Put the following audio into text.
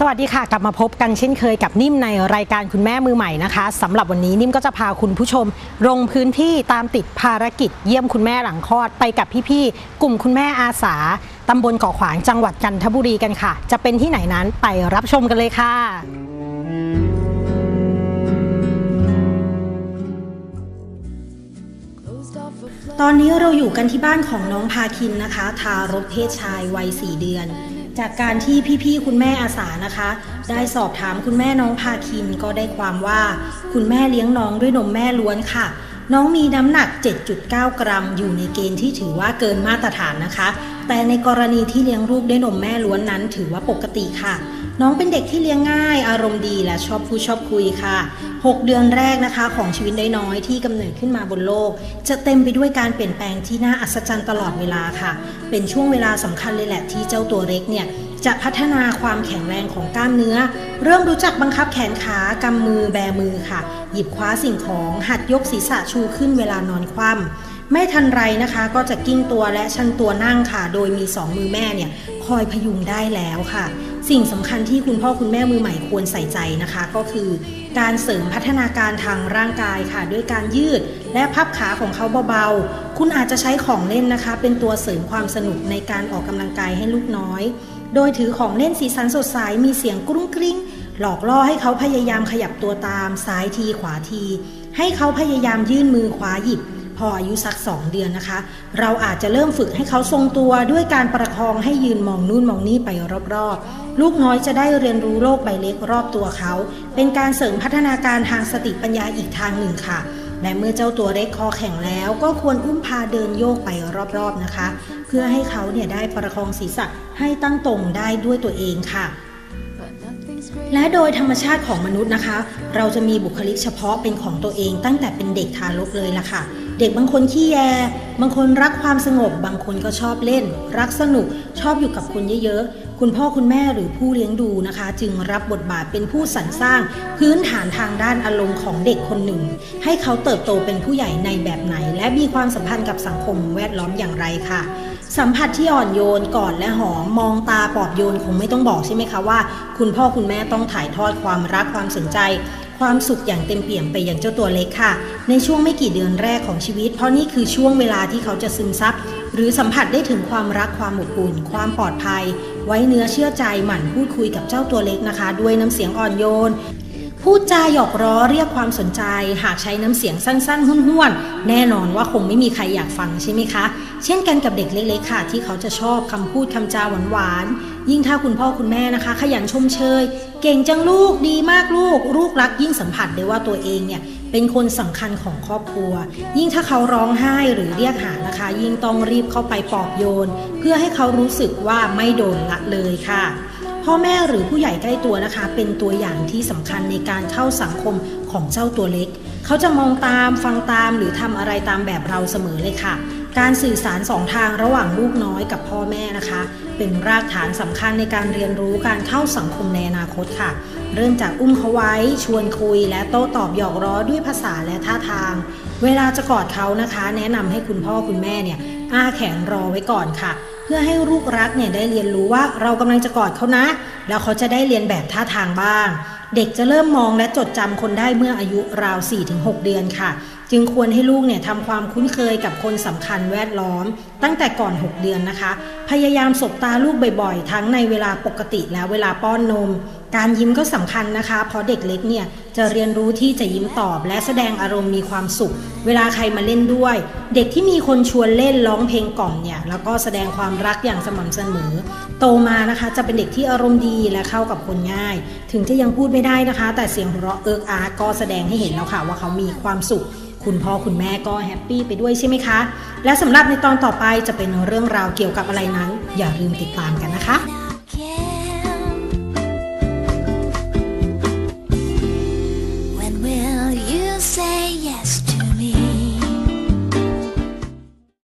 สวัสดีค่ะ กลับมาพบกันเช่นเคยกับนิ่มในรายการคุณแม่มือใหม่นะคะสำหรับวันนี้นิ่มก็จะพาคุณผู้ชม ลงพื้นที่ตามติดภารกิจ เยี่ยมคุณแม่หลังคลอดไปกับพี่ๆกลุ่มคุณแม่อาสาตำบลเกาะขวางจังหวัดจันทบุรีกันค่ะ จะเป็นที่ไหนนั้นไปรับชมกันเลยค่ะ ตอนนี้เราอยู่กันที่บ้านของน้องพาคินนะคะ ทารกเพศชายวัย4เดือน จากการที่พี่ๆคุณแม่อาสานะคะ ได้สอบถามคุณแม่น้องพาคินก็ได้ความว่า คุณแม่เลี้ยงน้องด้วยนมแม่ล้วนค่ะ น้องมีน้ำหนัก 7.9 กรัม อยู่ในเกณฑ์ที่ถือว่าเกินมาตรฐานนะคะ แต่ในกรณีที่เลี้ยงลูกด้วยนมแม่ล้วนนั้น ถือว่าปกติค่ะ น้องเป็นเด็กที่เลี้ยงง่าย อารมณ์ดีและชอบพูดชอบคุยค่ะ 6 เดือนแรกนะคะ ของชีวิตน้อยๆที่กำเนิดขึ้นมาบนโลก จะเต็มไปด้วยการเปลี่ยนแปลงที่น่าอัศจรรย์ตลอดเวลาค่ะ เป็นช่วงเวลาสำคัญเลยแหละที่เจ้าตัวเล็กเนี่ยจะพัฒนาความแข็งแรงของกล้ามเนื้อ เริ่มรู้จักบังคับแขนขากำมือแบมือค่ะ หยิบคว้าสิ่งของหัดยกศีรษะชูขึ้นเวลานอนคว่ำไม่ทันไรนะคะก็จะกิ้งตัวและชันตัวนั่งค่ะ โดยมีสองมือแม่เนี่ย คอยพยุงได้แล้วค่ะ สิ่งสำคัญที่คุณพ่อคุณแม่มือใหม่ควรใส่ใจนะคะ ก็คือการเสริมพัฒนาการทางร่างกายค่ะ ด้วยการยืดและพับขาของเขาเบาๆ คุณอาจจะใช้ของเล่นนะคะ เป็นตัวเสริมความสนุกในการออกกำลังกายให้ลูกน้อย โดยถือของเล่นสีสันสดใสมีเสียงกรุ้งกริ้งหลอกล่อให้เขาพยายามขยับตัวตามซ้ายทีขวาที ให้เขาพยายามยื่นมือขวาหยิบ พออายุสัก2เดือนนะคะ เราอาจจะเริ่มฝึกให้เขาทรงตัวด้วยการประคองให้ยืนมองนู่นมองนี่ไปรอบๆ ลูกน้อยจะได้เรียนรู้โลกใบเล็กรอบตัวเขา เป็นการเสริมพัฒนาการทางสติปัญญาอีกทางหนึ่งค่ะและเมื่อเจ้าตัวเล็กคอแข็งแล้วก็ควรอุ้มพาเดินโยกไปรอบๆนะคะ เพื่อให้เขาเนี่ยได้ประคองศีรษะให้ตั้งตรงได้ด้วยตัวเองค่ะ และโดยธรรมชาติของมนุษย์นะคะ เราจะมีบุคลิกเฉพาะเป็นของตัวเองตั้งแต่เป็นเด็กทารกเลยล่ะค่ะ เด็กบางคนขี้แย บางคนรักความสงบ บางคนก็ชอบเล่น รักสนุก ชอบอยู่กับคนเยอะๆ คุณพ่อคุณแม่หรือผู้เลี้ยงดูนะคะ จึงรับบทบาทเป็นผู้สรรสร้าง พื้นฐานทางด้านอารมณ์ของเด็กคนหนึ่ง ให้เขาเติบโตเป็นผู้ใหญ่ในแบบไหน และมีความสัมพันธ์กับสังคมแวดล้อมอย่างไรค่ะ สัมผัสที่อ่อนโยนกอดและหอมมองตาปลอบโยนคงไม่ต้องบอกใช่ไหมคะว่า คุณพ่อคุณแม่ต้องถ่ายทอดความรักความสนใจ ความสุขอย่างเต็มเปี่ยมไปอย่างเจ้าตัวเล็กค่ะ ในช่วงไม่กี่เดือนแรกของชีวิต เพราะนี่คือช่วงเวลาที่เขาจะซึมซับหรือสัมผัสได้ถึงความรักความอบอุ่น ความปลอดภัย ไว้เนื้อเชื่อใจหมั่นพูดคุยกับเจ้าตัวเล็กนะคะ ด้วยน้ำเสียงอ่อนโยน พูดจาหยอกล้อเรียกความสนใจ หากใช้น้ำเสียงสั้น ๆ ห้วนๆ แน่นอนว่าคงไม่มีใครอยากฟังใช่ไหมคะ เช่นกันกับเด็กเล็กๆค่ะ ที่เขาจะชอบคำพูดคำจาหวานๆ ยิ่งถ้าคุณพ่อคุณแม่นะคะ ขยันชมเชย เก่งจังลูกดีมากลูก ลูกรักยิ่งสัมผัสได้ว่าตัวเองเนี่ยเป็นคนสำคัญของครอบครัว ยิ่งถ้าเขาร้องไห้หรือเรียกหานะคะ ยิ่งต้องรีบเข้าไปปลอบโยน เพื่อให้เขารู้สึกว่าไม่โดนละเลยค่ะ พ่อแม่หรือผู้ใหญ่ใกล้ตัวนะคะ เป็นตัวอย่างที่สำคัญในการเข้าสังคมของเจ้าตัวเล็ก เขาจะมองตามฟังตามหรือทำอะไรตามแบบเราเสมอเลยค่ะ การสื่อสารสองทางระหว่างลูกน้อยกับพ่อแม่นะคะ เป็นรากฐานสำคัญในการเรียนรู้การเข้าสังคมในอนาคตค่ะ เริ่มจากอุ้มเขาไว้ ชวนคุย และโต้ตอบหยอกล้อด้วยภาษาและท่าทาง เวลาจะกอดเขานะคะ แนะนำให้คุณพ่อคุณแม่เนี่ยอ้าแขนรอไว้ก่อนค่ะ พื่อให้ลูกรักเนี่ยได้เรียนรู้ว่าเรากำลังจะกอดเขานะ แล้วเขาจะได้เรียนแบบท่าทางบ้าง เด็กจะเริ่มมองและจดจำคนได้เมื่ออายุราว 4-6 เดือนค่ะ จึงควรให้ลูกเนี่ยทำความคุ้นเคยกับคนสำคัญแวดล้อม ตั้งแต่ก่อน 6 เดือนนะคะ พยายามสบตาลูกบ่อยๆ ทั้งในเวลาปกติและเวลาป้อนนม การยิ้มก็สำคัญนะคะ เพราะเด็กเล็กเนี่ยจะเรียนรู้ที่จะยิ้มตอบ และแสดงอารมณ์มีความสุข เวลาใครมาเล่นด้วย เด็กที่มีคนชวนเล่นร้องเพลงกล่อมเนี่ยแล้วก็แสดงความรักอย่างสม่ำเสมอ โตมานะคะจะเป็นเด็กที่อารมณ์ดีและเข้ากับคนง่าย ถึงจะยังพูดไม่ได้นะคะ แต่เสียงหัวเราะเอิกอาก็แสดงให้เห็นแล้วค่ะว่าเขามีความสุขคุณพ่อคุณแม่ก็แฮปปี้ไปด้วยใช่ไหมคะ และสำหรับในตอนต่อไปจะเป็นเรื่องราวเกี่ยวกับอะไรนั้น อย่าลืมติดตามกันนะคะ